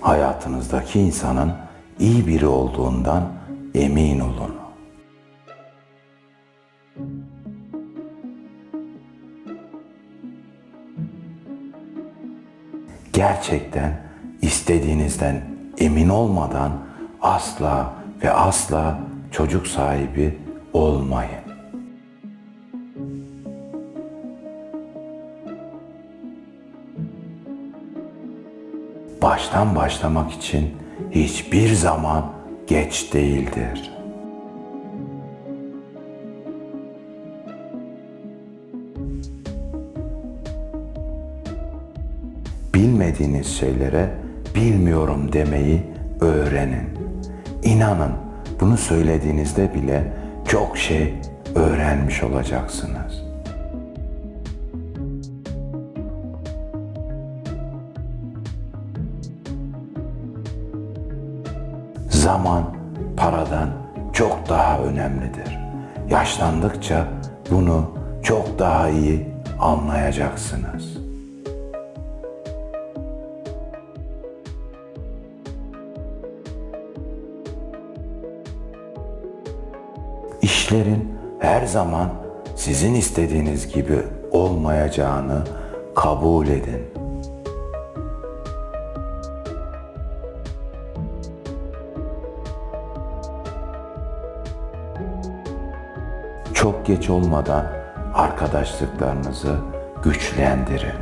hayatınızdaki insanın iyi biri olduğundan emin olun. Gerçekten istediğinizden emin olmadan asla ve asla çocuk sahibi olmayın. Baştan başlamak için hiçbir zaman geç değildir. Bilmediğiniz şeylere bilmiyorum demeyi öğrenin. İnanın bunu söylediğinizde bile çok şey öğrenmiş olacaksınız. Zaman paradan çok daha önemlidir. Yaşlandıkça bunu çok daha iyi anlayacaksınız. İşlerin her zaman sizin istediğiniz gibi olmayacağını kabul edin. Çok geç olmadan arkadaşlıklarınızı güçlendirin.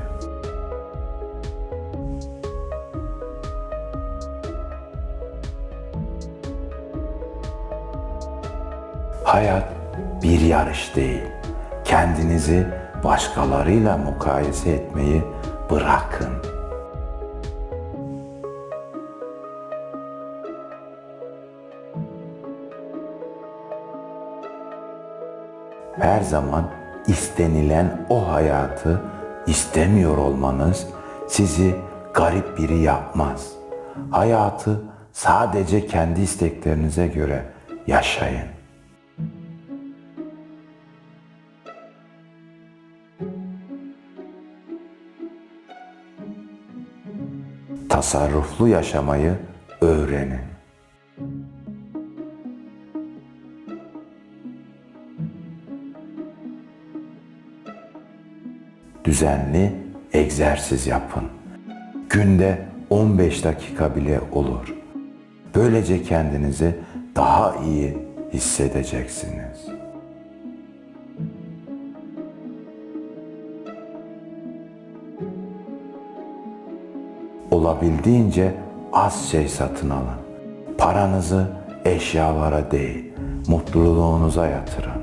Hayat bir yarış değil. Kendinizi başkalarıyla mukayese etmeyi bırakın. Her zaman istenilen o hayatı istemiyor olmanız sizi garip biri yapmaz. Hayatı sadece kendi isteklerinize göre yaşayın. Tasarruflu yaşamayı öğrenin. Düzenli egzersiz yapın. Günde 15 dakika bile olur. Böylece kendinizi daha iyi hissedeceksiniz. Olabildiğince az şey satın alın. Paranızı eşyalara değil, mutluluğunuza yatırın.